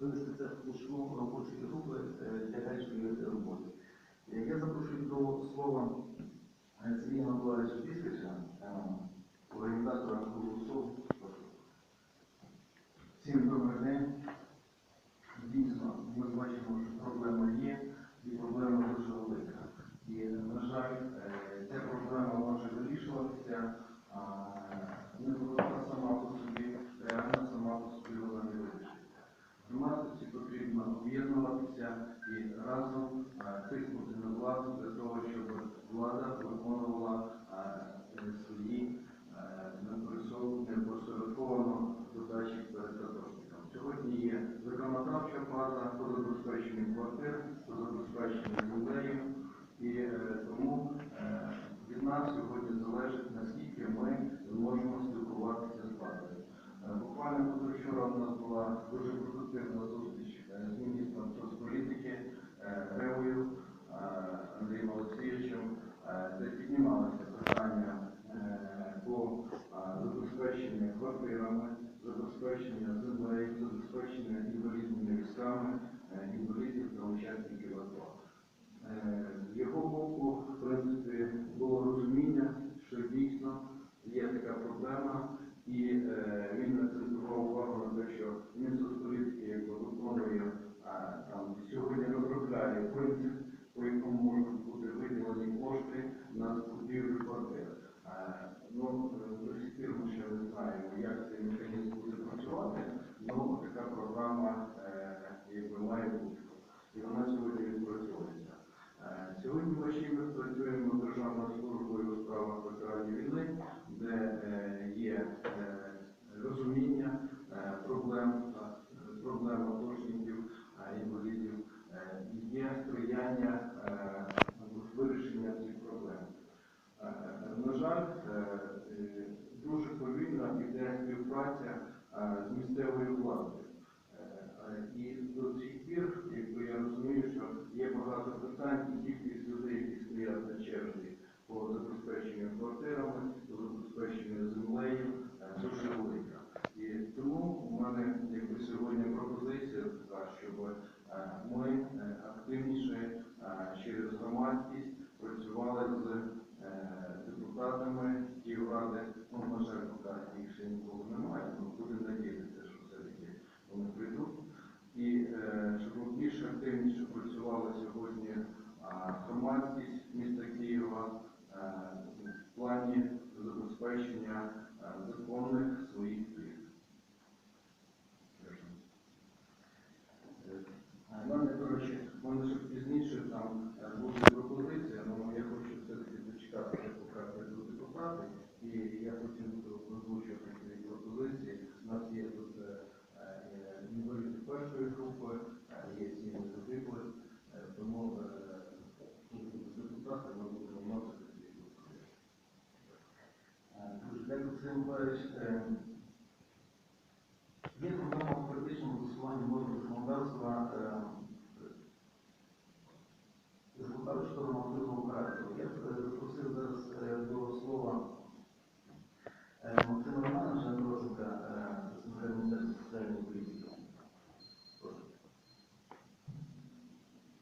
винести це в площину робочої групи е, для дальшої роботи. Е, Я запрошую до слова е, Сергія Миколаївича Піскача, організатора голосу. Всім добрий день. Дійсно, ми бачимо, що проблема є, і проблема дуже велика. І, на жаль, е, ця проблема може вирішуватися, а не вона сама по собі, реально сама по собі вона не вирішиться. Громадськості потрібно об'єднуватися і разом е, тиснути на владу для того, щоб влада виконувала е, свої е, неприсо- непосередковано задачі перед атошником. Сьогодні є законодавча база по забезпеченню квартир, по забезпеченню землею, і е, тому е, від нас сьогодні залежить, наскільки ми зможемо спілкуватися з владою. Е, Буквально позавчора у нас була дуже продуктивна зустріч е, з міністром соцполітики е, Ревою е, Андрієм Олексійовичем, е, де піднімалися питання е, по е, забезпеченню квартирами, забезпечення землею, забезпечення інвалідними військами, е, інвалідів та учасників АТО. Е, З його боку, в принципі, було розуміння, що дійсно є така проблема, і е, він сьогодні розробляє принцип, по якому можуть бути виділені кошти на закупівлю квартир. Е, Ну, е, до сих пір ми ще не знаємо, як цей механізм буде працювати, але така програма е, якби має бути. І вона сьогодні відпрацьовується. Сьогодні вночі ми працюємо Державною службою у справах ветеранів війни, де е, є е, розуміння е, проблем, е, проблем атошників, е, інвалідів, е, і є сприяння е, вирішення цих проблем. Е, На жаль, дуже повільно йде співпраця з місцевою владою. І до цих пір, якби я розумію, що є багато питань, і кількість людей, які стоять на черзі по забезпеченню квартирами, по забезпеченню землею, дуже велика. І тому у мене якби сьогодні пропозиція ми е, активніше е, через громадськість працювали з е, депутатами Київради. Ну, на жаль, поки їх ще ніколи немає, але будемо надіятися, що все-таки вони прийдуть. І щоб ми більш активніше працювала сьогодні громадськість міста Києва в плані забезпечення законних своїх пільг. Е, Дане, до речі, в мене ще пізніше там е, буде пропозиція, але я хочу все-таки дочекатися, поки прийдуть депутати, і я потім буду озвучувати свої пропозиції. У нас є тут е, е, інваліди першої групи, е, є сім'ї загиблих, е, тому е, депутати, ми будемо вносити свої пропозиції. Е, дякую, Сергій Миколаївич. Е, Є проблема в практичному застосуванні мовного законодавства е, законодавчого нормативного характеру. Я б е, запросив зараз е, до слова е, Максима Романовича Андросенка, е, представника Міністерства соціальної політики. Прошу.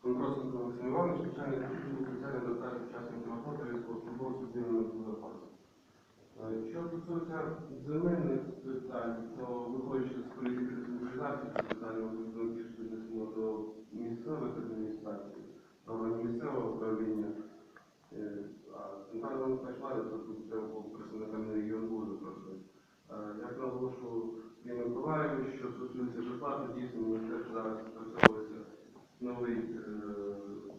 Контросенко Олексій Іванович, начальник відділу спеціальної доставки учасників АТО та військовослужбовців цивільної безпеки. Е, Що стосується земельних питань, то виходячи з політики децентралізації, це питання можливо більш віднесено до місцевих адміністрацій, органів місцевого управління. Е, А центральна влади, то тут треба було представниками регіону буде просто. Як наголошував Сергій Миколаївич, що стосується житла, дійсно міністерство зараз спрацьовується новий е,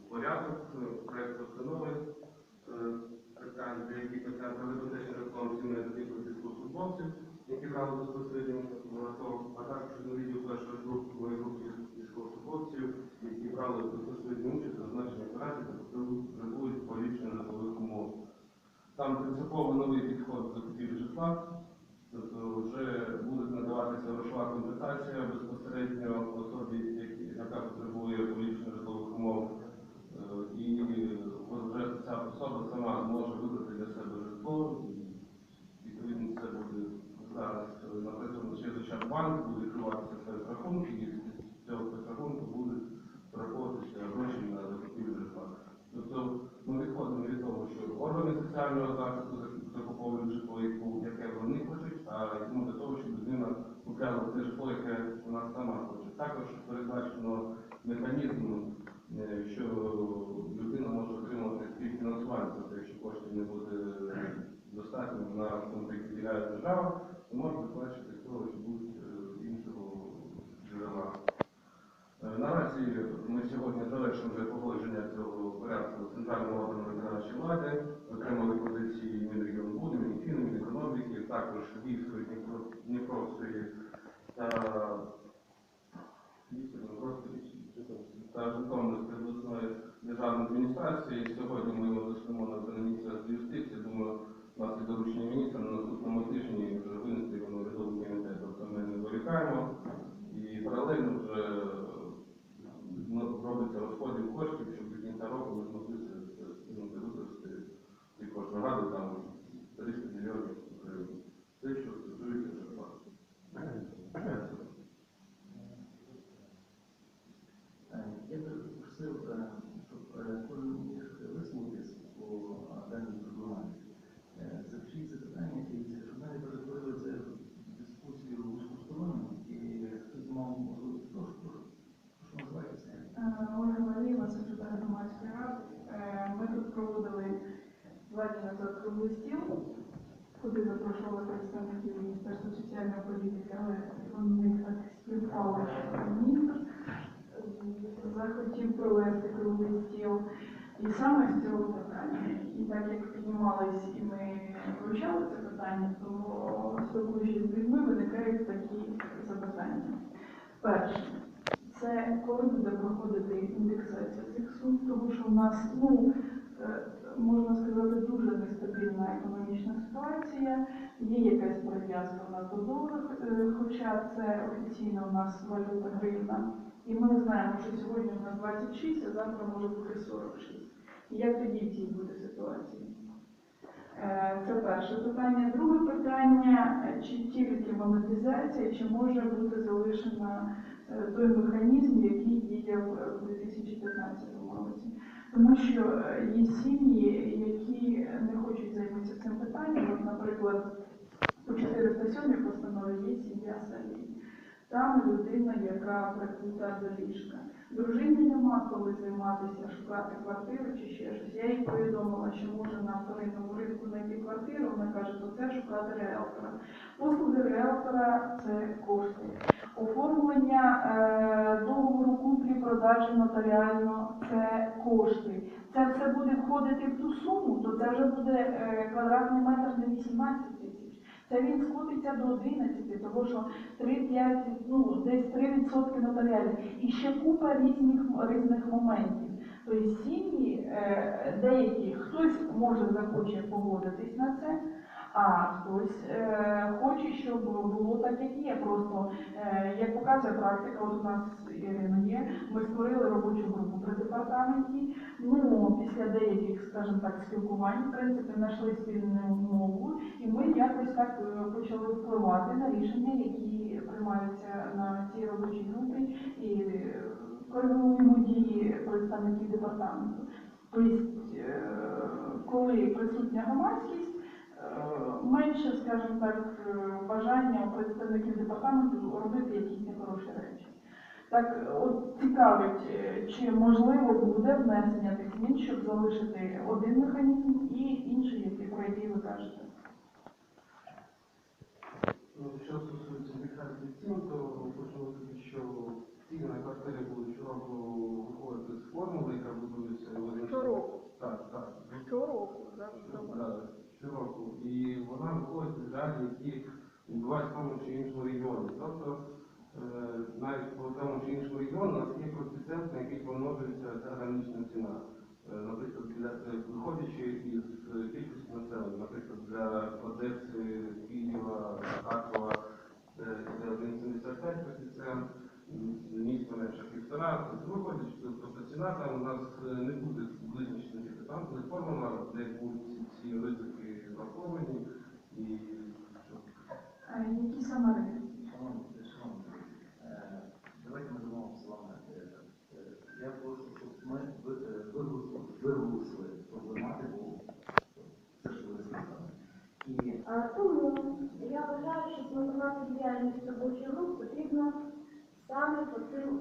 порядок, е, проект постанови е, питань, деякі питання про забезпечення житлом сімей загиблих військовослужбовців, які брали безпосередньо в а також інвалідів першої групи, другої групи військовослужбовців, які брали безпосередню участь у зазначеній операції та потребують поліпшення житлових умов. Там принципово новий підход до закупівлі житла, тобто вже буде надаватися грошова компенсація безпосередньо особі, яка потребує поліпшення житлових умов. Е, І вже ця особа сама зможе вибрати для себе житло. І, Відповідно, це буде зараз е, написано через Ощадбанк, буде відкриватися спецрахунки, і з цього спецрахунку будуть враховуватися гроші на закупівлю житла. Тобто ми відходимо від того, що органи соціального захисту закуповують житло, яке вони хочуть, а йдемо до того, щоб людина купляла те житло, яке вона сама хоче. Також передбачено механізм, е, що людина може отримати співфінансування, тобто якщо коштів не буде достатньо на фонд, який виділяє держава, виплачувати з того, що будуть е, іншого джерела. Е, Наразі ми сьогодні завершимо вже погодження цього порядку центрального органу виконавчої влади, отримали позиції Мінрегіонбуду, Мінфіну, Мінекономіки, також Львівської, Дніпро- Дніпровської та та Житомирської обласної державної адміністрації. Сьогодні ми роздаємо на це міністра юстиції. Думаю, у нас є доручення міністра на наступному тижні вже винести його на урядовий комітет. Тобто ми не вирікаємо. і паралельно вже ну, робиться розподіл коштів, щоб до кінця року ми змогли встигнути використати ці кошти. Нагадую, там 300 мільйонів гривень. Це, що стосується житла. Е, Я би просив, е, щоб е, кожен міг висловитись по е, даній проблематиці. Е, Запишіть запитання, і щоб ми не перетворили це в дискусію вузькосторонню, і хтось мав можливість. Прошу, прошу. Прошу називайтеся. Е, Ольга Валієва, секретар громадської ради. Е, Ми тут проводили два дні назад круглий стіл, куди запрошували представників Міністерства соціальної політики, але вони так співпали, міністр захотів провести круглий стіл. І саме з цього питання. І так як піднімались і ми вивчали це питання, то спілкуючись з людьми, виникають такі запитання. Перше, це коли буде проходити індексація цих сум, тому що в нас, ну, е, можна сказати, дуже нестабільна економічна ситуація, є якась прив'язка в нас до долару, е, хоча це офіційно у нас валюта гривна. І ми знаємо, що сьогодні у нас 26, а завтра може бути 46. І як тоді в цій буде ситуації? Е, Це перше питання. Друге питання, чи тільки монетизація, чи може бути залишена е, той механізм, який діяв у 2015 році. Тому що е, є сім'ї, які не хочуть займатися цим питанням. От, наприклад, у 407 постанові є. Там людина, яка прикута до ліжка. Дружині нема коли займатися, шукати квартиру чи ще щось. Я їй повідомила, що може на вторинному ринку знайти квартиру. Вона каже, то це шукати реалтора. Послуги реалтора це кошти. Оформлення е, договору куплі-продажі нотаріально це кошти. Це все буде входити в ту суму, то це вже буде е, квадратний метр не 18 Це він скотиться до 11, тому що 3-5, ну десь 3% нотаріальних. І ще купа різних, різних моментів. Тобто сім'ї е, деякі, хтось може захоче погодитись на це, а хтось е, хоче, щоб було так, як є. Просто е, як показує практика, от у нас Ірина є, ми створили робочу групу при департаменті. Ну, після деяких, скажімо так, спілкувань, в принципі, знайшли спільну мову, і ми якось так е, почали впливати на рішення, які приймаються на цій робочій групі, і е, коригуємо дії представників департаменту. Тобто, е, коли присутня громадськість, менше, скажімо так, е, бажання у представників департаменту робити якісь нехороші речі. Так, от цікавить, е, чи можливо буде внесення тих змін, щоб залишити один механізм і інший, який про який ви кажете. Ну, Що стосується індексації цін, то хочу сказати, що ціни на квартири будуть щороку виходити з формули, яка будується. Щороку. Так, так. Щороку, Так, щороку. І вона виходить з реалій, які відбуваються в тому чи іншому регіоні. Тобто е, навіть по тому чи іншому регіону у нас є коефіцієнт, на який помножується ця гранична ціна. Е, Наприклад, для е, виходячи із кількості населення, наприклад, для Одеси, Києва, Харкова це 1,75 коефіцієнт, місто менше півтора, тобто виходячи, тобто ціна там у нас не буде тільки там, формула, де будуть ці, які саме? Давайте ми дамо. Е, е, я прошу, щоб ми е, Тому я вважаю, що планувати діяльність робочих груп потрібно саме по цим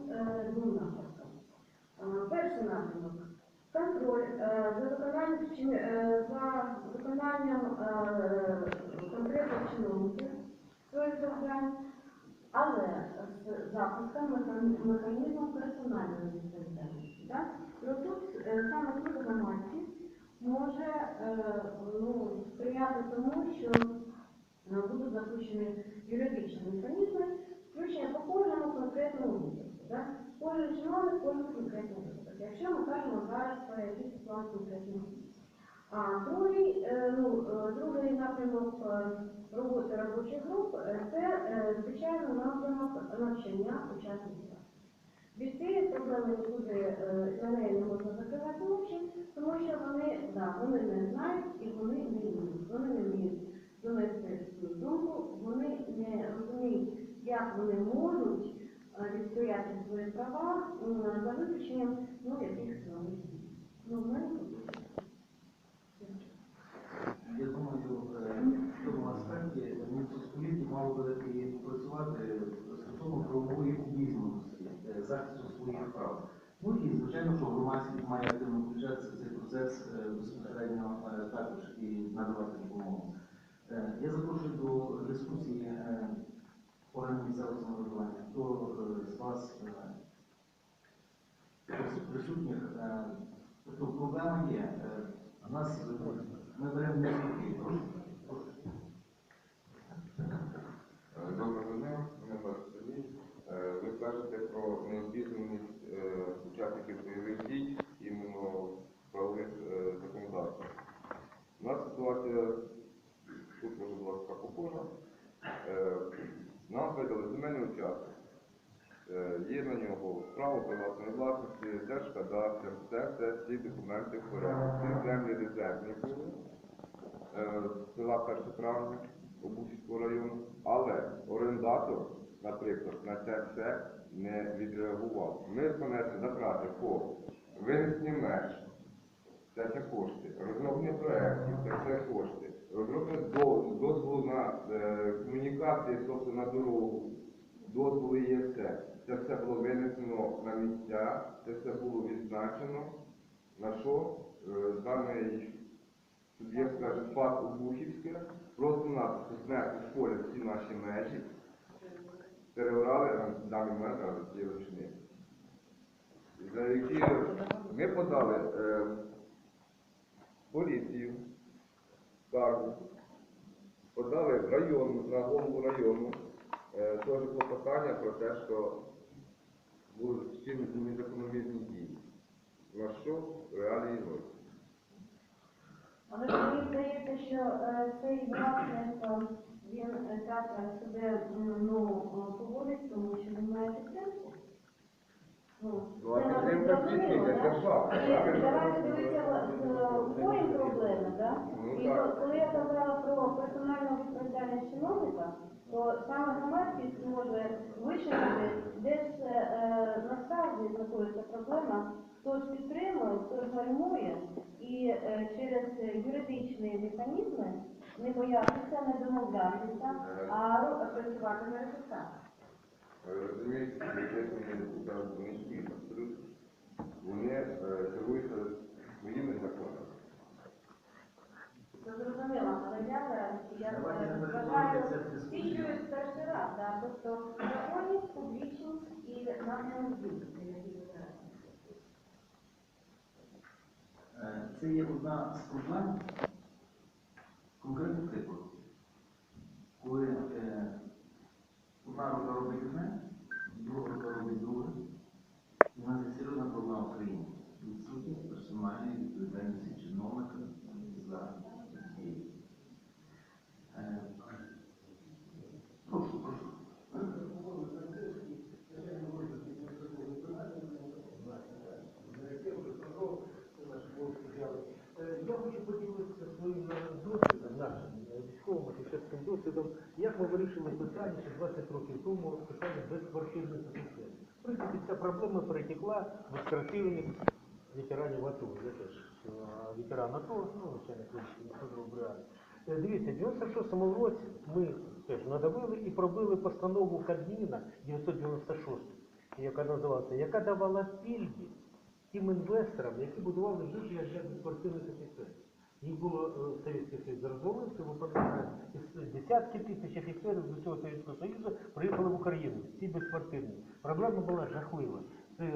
двом напрямкам. Перший напрямок контроль за виконанням за виконанням е, конкретних чиновників своїх завдань, але з запуском меха- механізму персональної відповідальності. Так? І отут е, саме тут громадськість може е, ну, сприяти тому, що будуть запущені юридичні механізми, включення по кожному конкретному випадку. Да? Кожен чиновник, кожен конкретний випадок. Якщо ми кажемо зараз про якийсь план конкретних дій. А другий, е, ну, е, другий напрямок е, роботи робочих груп це, звичайно, напрямок навчання учасників. Від цієї проблеми нікуди на неї не можна закривати очі, тому що вони, да, вони не знають і вони не вміють. Вони не вміють донести свою думку, вони не розуміють, як вони можуть відстояти свої права за виключенням ну, яких дій. Ну, в мене тут. Я думаю, е, в цьому аспекті ми в суспільстві мали би і працювати стосовно правової обізнаності, е, захисту своїх прав. Ну і звичайно, що громадськість має активно включатися в цей процес е, безпосередньо е, також і надавати допомогу. Е, Я запрошую до дискусії органів місцевого самоврядування. Хто з вас присутніх? Тобто проблема є. У нас ми беремо не Доброго дня. Е, кажете про необізнаність е, учасників бойових дій іменно правових е, законодавствах. У нас ситуація тут може була така похожа. Е, Нам видали земельний участок. Е, Є на нього право приватної власності, держкадастр, все, все, всі документи в порядку. Ці землі резервні були села Перше Травня Обухівського району, але орендатор, наприклад, на це все не відреагував. Ми понесли затрати по винесенню меж, це все кошти, розроблення проєктів, це все кошти, розроблення дозволу на е, комунікації, тобто на дорогу, дозволи є все. Це все було винесено на місця, це все було відзначено, на що е, даний суб'єкт каже, ФАТ Обухівське, просто напросто знесли з поля всі наші межі, переорали на даний момент разом ці ручни. За які ми подали е, поліцію, скаргу, подали в район, на голову району, е, теж клопотання про те, що були вчинені незакономірні дії. На що реалії ноль. Але мені здається, що е, цей власник, е, він е, так е, себе ну, е, поводить, тому що він має підтримку. Ну, Ну, це, мабуть, зрозуміло, да? І Давайте дивитися корінь проблеми, так? Ну, І коли я казала про персональну відповідальність чиновника, то саме громадськість може вишукати, де ж е, насправді знаходиться проблема, хто ж підтримує, хто ж гальмує, і е, через юридичні механізми не боятися, не домовлятися, а працювати на результат. Ви Розумієте, чесно, зараз вони сміють абсолютно. Вони е, керуються своїми законами. Це зрозуміло, але я зараз я Давайте е, не вважаю, всі чують перший раз, да, тобто законність, публічність і напрямок дій, які. Е, Це є одна з проблем конкретний приклад. Коли е, одна рука робить одне, друга рука робить друге. І в нас є серйозна проблема в країні. Відсутність персональної відповідальності чиновника за дії. Е, Прошу, прошу. Е, Я хочу поділитися своїм е, досвідом, нашим е, військовим офіцерським досвідом, як ми вирішили питання ще 20 років тому питання безквартирних офіцерів. В принципі, ця перетекла в оперативних ветеранів АТО. Я теж е, ветеран АТО, ну, начальник бригади. Е, Дивіться, в 96-му році ми теж надавили і пробили постанову Кабміна 996 яка називалася, яка давала пільги тим інвесторам, які будували житло для спортивних офіцерів. Їх було е, Совєтський Союз розвалився, ви пам'ятаєте, десятки тисяч офіцерів з усього Совєтського Союзу приїхали в Україну, всі безпартийні. Проблема була жахлива. Це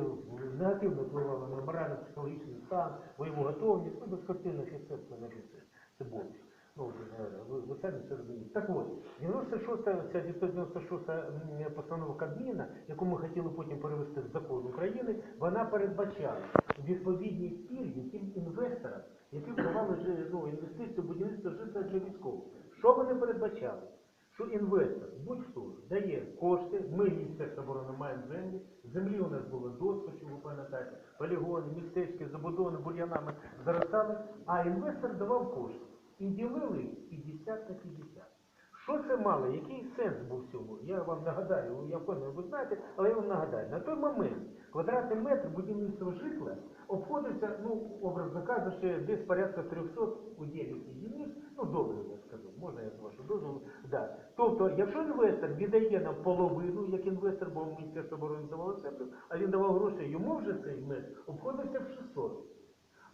негативно впливало на морально-психологічний стан, бойову готовність, ну, офіцер, це не офіцер, це бомж. Ну, ви, ви, ви самі це розумієте. Так от, 96 ця 996 постанова Кабміна, яку ми хотіли потім перевести в закон України, вона передбачала відповідні пільги тим інвесторам, які вдавали жи- ну, інвестиції в будівництво житла для військових. Що вони передбачали? Що інвестор, будь-хто, дає кошти, ми, Міністерство оборони, маємо землі, землі у нас було досточу, ви пам'ятаєте, полігони, містечки, забудови бур'янами заростали, а інвестор давав кошти. І ділили їх 50 на 50. Що це мало? Який сенс був в? Я вам нагадаю, я впевнений, ви знаєте, але я вам нагадаю. На той момент квадратний метр будівництва житла обходився, ну, образно кажучи, десь порядка 300 уділів єдиниць, ну, доларів, я скажу, можна я з вашого дозволу, да. Тобто, якщо інвестор віддає нам половину, як інвестор, бо Міністерство оборони давало землю, а він давав гроші, йому вже цей метр обходився в 600.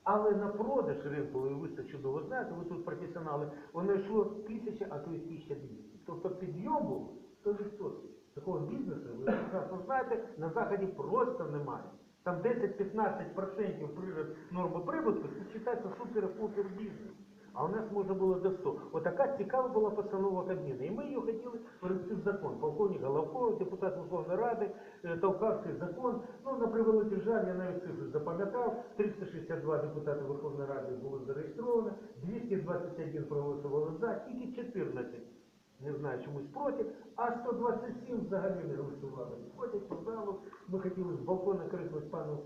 Але на продаж ринку, і ви чудово знаєте, ви тут професіонали, воно йшло тисяча, а то й 1200. Тобто підйом був 100%. Такого бізнесу, ви прекрасно знаєте, на Заході просто немає. Там 10-15% прирост норми прибутку, це вважається супер-пупер бізнес. А у нас можна було до 100. Отака цікава була постанова Кабміна. І ми її хотіли перевести в закон. Полковник Головко, депутат Верховної Ради, е, толкав цей закон. Ну, на превеликий жаль, я навіть цифри запам'ятав. 362 депутати Верховної Ради було зареєстровано, 221 проголосували за, тільки 14 не знаю, чомусь проти, а 127 взагалі не голосували. Ходять по залу, ми хотіли з балкона крикнути пану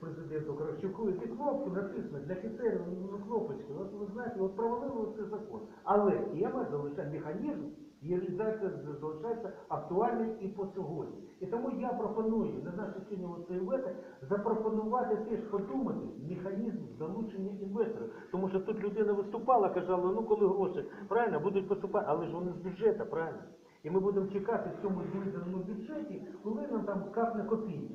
президенту Кравчуку, і кнопку написано для офіцерів, ну кнопочку. От ви знаєте, от провалили цей закон. Але ЄМА залишає механізм, реалізація залишається актуальною і по сьогодні. І тому я пропоную на наше сьогодні оцей вето запропонувати теж подумати механізм залучення інвесторів. Тому що тут людина виступала, казала, ну коли гроші правильно будуть поступати, але ж вони з бюджету, правильно? І ми будемо чекати в цьому зведеному бюджеті, коли нам там капне копійка.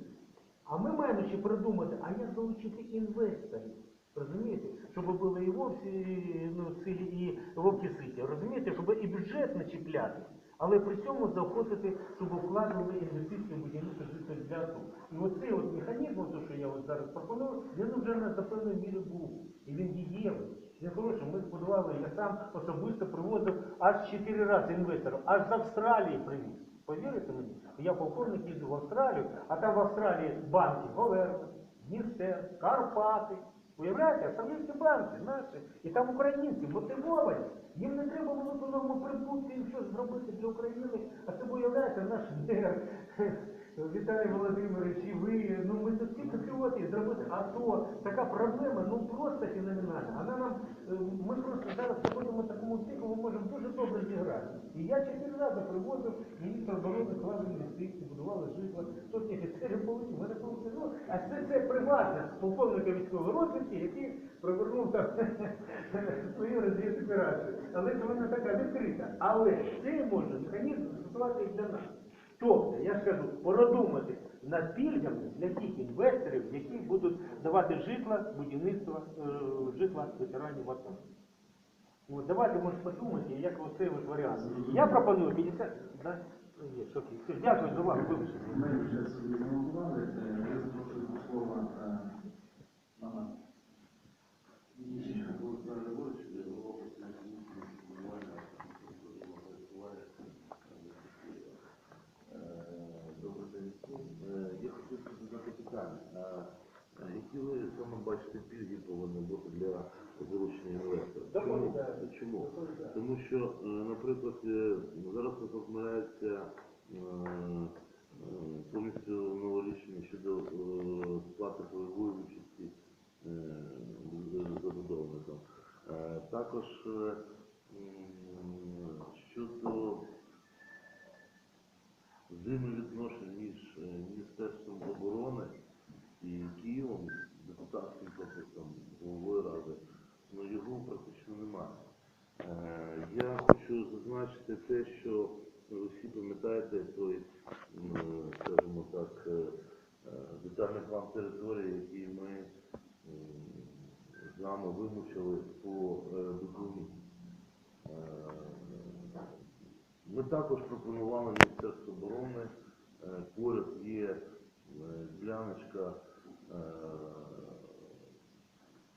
А ми маємо ще придумати, а як залучити інвесторів. Розумієте? Щоб були і вовсі ну, силі, і вовки ситі. Розумієте, щоб і бюджет не чіпляти, але при цьому заохотити, щоб вкладали інвестиції в будівництво житло для АТО. І оцей от механізм, от, що я от зараз пропоную, він вже на за певною мірі був. І він дієвий. Він хороший. Ми збудували, я сам особисто привозив аж чотири рази інвесторів, аж з Австралії привіз. Повірите мені? Я полковник їду в Австралію, а там в Австралії банки Говерна, Дністер, Карпати. Уявляєте, австралійські банки наші, і там українці мотивовані. Їм не треба було по норму прибутку їм щось зробити для України. А це уявляєте, наш мер Віталій Володимирович, і ви, ну ми тут всі патріоти зробити. А то така проблема, ну просто феноменальна. Вона нам, е, ми просто зараз знаходимо в такому циклу, ми можемо дуже добре зіграти. І я чотири рази привозив міністр оборони клали інвестиції, будували житло, сотні офіцерів получив, мене получили. Ну, а це, це приватне полковника військової розвідки, який провернув там свою розвідку операцію. Але це вона така відкрита. Але цей може механізм застосувати і для нас. Тобто, я ж кажу, продумати над пільгами для тих інвесторів, які будуть давати житла, будівництво е, житла ветеранів АТО. От, давайте, може, подумати, як оцей от варіант. Я пропоную 50... Да? Є, окей. Все, Дякую за увагу. Вибачте. Ми вже собі змонтували, е, я запрошую слова е, пана Ніщенка. Олександр Григорович, голова комісії будування Добрий день всім. Е, Я хотів задати питання. А е, які ви саме бачите пільги повинні бути для залучення інвесторів? Чому? Чому? Тому що, е, наприклад, е, зараз розмовляється е, повністю нове рішення щодо сплати бойової участі забудовникам. Також е, м, щодо взаємовідношень між е, Міністерством оборони і Києвом, депутатським корпусом головою ради, ну його практично немає. Е, Я хочу зазначити те, що ви всі пам'ятаєте той, м, скажімо так, е, детальний план території, який ми м, з вами вимучили по е, Буковині. Е, Ми також пропонували Міністерству оборони, е, поряд є е, діляночка, е,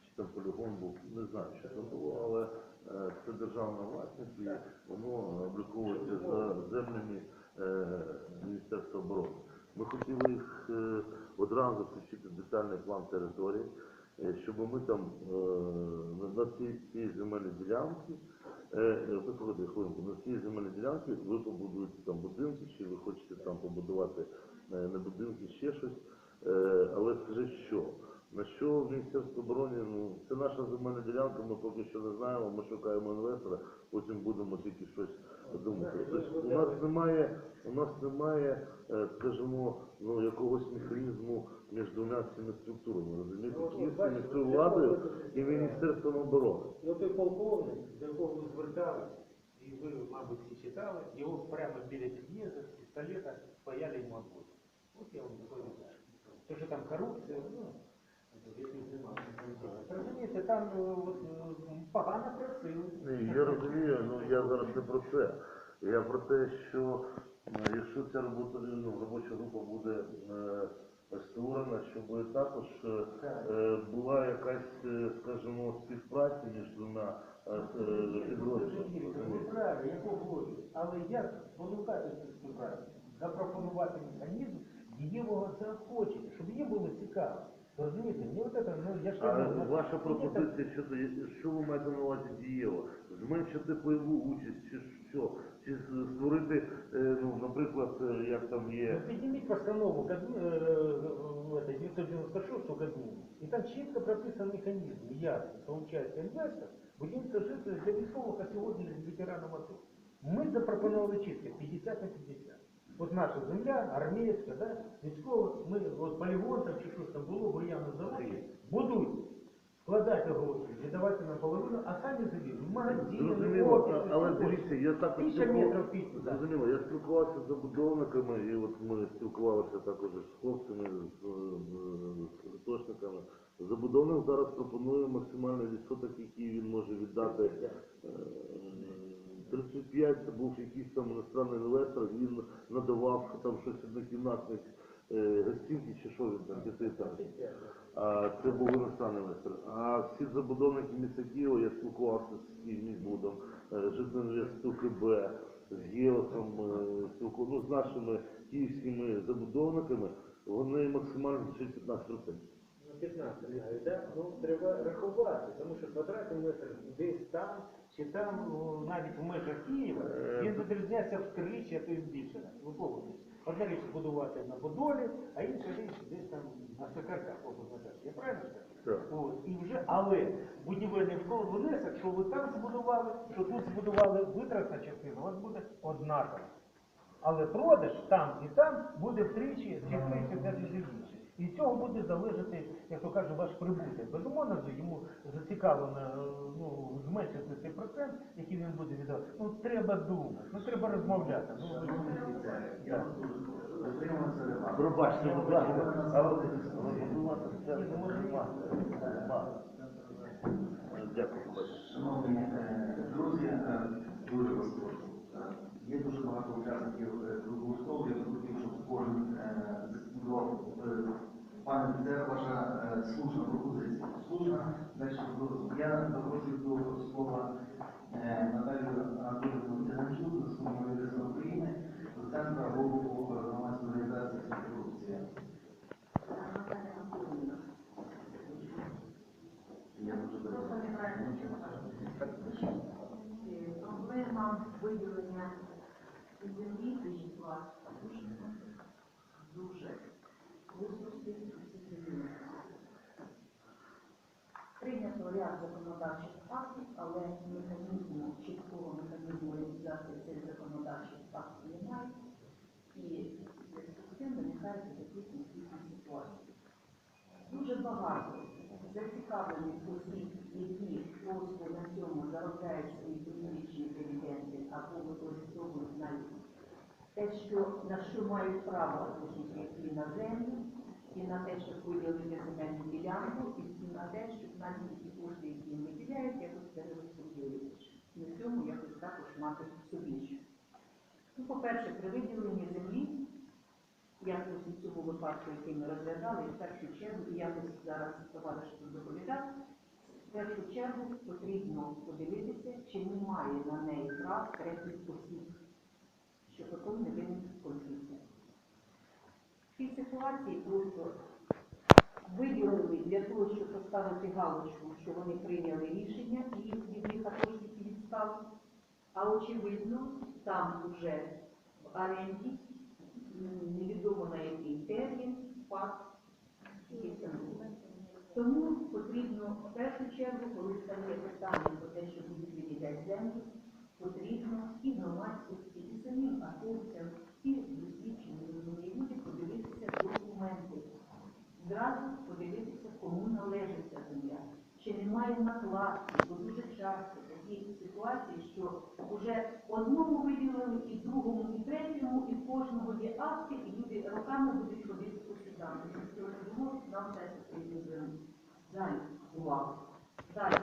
чи там полігон був, не знаю, що це було, але це державна власність і воно обліковується за землями Міністерства оборони. Ми хотіли їх одразу включити в детальний план території, щоб ми там на, цій, земельній ділянці, послухайте хвилинку, на цій земельній ділянці ви побудуєте там будинки, чи ви хочете там побудувати е, не будинки, ще щось. Е, але скажіть, що? На що Міністерство оборони, ну, це наша земельна ділянка, ми поки що не знаємо, ми шукаємо інвестора, потім будемо тільки щось думати. Тобто у нас немає, у нас немає, е, скажімо, ну, якогось механізму між двома цими структурами, розумієте, Київською міською владою і Міністерством оборони. І от той полковник, до якого ви звертались, і ви, мабуть, всі читали, його прямо біля під'їзду з пістолета паяли йому отбой. От я вам доповідаю. То, що там корупція, ну. Розумієте, там е, от, е, погано. Ні, я розумію, ну я зараз не про це. Я про те, що е, якщо ця робота, ну, робоча група буде е, створена, щоб також е, е, була якась, е, скажімо, співпраця між двома підрозділами. Але як спонукати цю співпрацю? Запропонувати механізм дієвого заохочення, щоб їм було цікаво. Розумієте, мені от це, ну я ж А кажу, ну, ваша пропозиція щодо що ви маєте на увазі дієво? Зменшити пайову участь, чи що? Чи створити, е, ну, наприклад, е, як там Ну, є. підніміть постанову Кабмі- е, е, 996 Кабміну, і там чітко прописан механізм, ясно, що участь інвестор будівництво житло для військових, а сьогодні для ветеранів АТО. Ми запропонували чітко 50 на 50. От наша земля, армійська, да, військова, ми, от полігон там чи щось там було, бур'яно заводі, будують, вкладайте гроші, віддавайте нам половину, а самі Зрозуміло, офіси, а- але дивіться, я так Тисяча метрів пісню, да. Зрозуміло, я спілкувався з забудовниками, і от ми спілкувалися також з хлопцями, з, з атошниками. Забудовник зараз пропонує максимальний відсоток, який він може віддати. Е, 35 це був якийсь там іностранний інвестор, він надавав там щось однокімнатних е, гостинки чи що він там, п'ятиэтажки. А це був іностранний інвестор. А всі забудовники міста Києва, я спілкувався з Київміськбудом, Житомирську КБ, з ЄОСом, е, ну, з нашими київськими забудовниками, вони максимально ще 15%. Ну, 15 знаю, да? Ну, треба рахувати, тому що квадратний метр десь там, чи там, навіть в межах Києва, Е, він відрізняється втричі, а то й більше. Ви погодитесь. Одна річ будувати на Подолі, а інша річ десь там на Сокарках. Я правильно скажу? Так. От, і вже, але будівельний школи внесок, що ви там збудували, що тут збудували, витратна частина, у вас буде однакова. Але продаж там і там буде втричі, чи втричі навіть більше. І з цього буде залежати, як то каже, ваш прибуток. Безумовно, йому зацікавлено е, ну, зменшити цей процент, який він буде віддавати. Ну треба думати, ну треба розмовляти. Ну, ви розумієте. Я. Пробачте, будь ласка, але будувати це нема. Нема. Е, Дякую. Шановні е, друзі, е, дуже вас прошу. Є дуже багато учасників круглого столу. Я б хотів, щоб кожен. Е, Пане офіцер, ваша е, слушна пропозиція. Слушна. Далі я запрошую до слова е, Наталію Анатолійовну Циганчук, заступник міністра України, до центру розвитку громадської організації «Корупція». Я дуже Проблема виділення землі та житла дуже, дуже густо Прийнято ряд законодавчих актів, але механізму, чіткого механізму реалізації цих законодавчих актів немає. І з цим виникають такі конфліктні ситуації. Дуже багато зацікавлених осіб, які просто на цьому заробляють свої політичні дивіденди або використовують навіть те, що, на що мають право, оскільки на землю, і на те, щоб виділити земельну ділянку, і на те, щоб навіть ті кошти, які їм якось перерозподілити. На цьому якось також мати собі. Ну, по-перше, при виділенні землі, як у цьому випадку, який ми розглядали, в першу чергу, і якось зараз товариш доповідав, в першу чергу потрібно подивитися, чи немає на неї прав третіх осіб, що потім не виникнуть конфлікти. В цій ситуації просто виділили для того, щоб поставити галочку, що вони прийняли рішення і від них також відстав. А очевидно, там вже в оренді невідомо на який термін факт є Тому потрібно в першу чергу, коли стає питання про те, що будуть виділяти землю, потрібно і громадськості, і самим атовцям, і досвідчені розумні люди подивитися документи. Зразу подивитися, кому належить ця земля. Чи немає накладки, бо дуже часто такі ситуації, що вже одному виділили, і другому, і третьому, і кожного є акти, і люди роками будуть ходити по судам. Нам це звернути? Далі, увагу. Далі,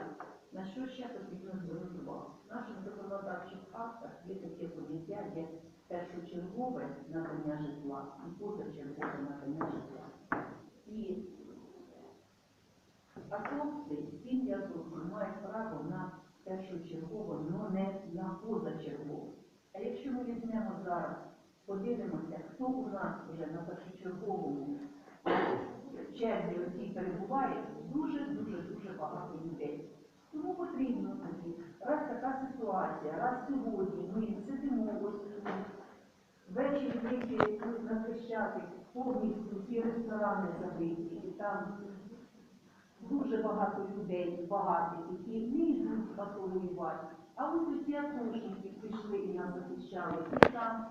на що ще потрібно звернути увагу? В наших законодавчих актах є таке поняття, як першочергове надання житла і позачергове надання житла. І атовці, сім'я атовців мають право на першочергово, але не на позачергове. А якщо ми візьмемо зараз, подивимося, хто у нас вже на першочерговому черзі оцій перебуває, дуже-дуже дуже багато людей. Тому потрібно тоді, раз така ситуація, раз сьогодні ми сидимо ось ввечері на Хрещатик, повністю всі ресторани забиті, і там дуже багато людей, багатих, які не йдуть патрулювати. А ось ці атошники прийшли і нас захищали, і там.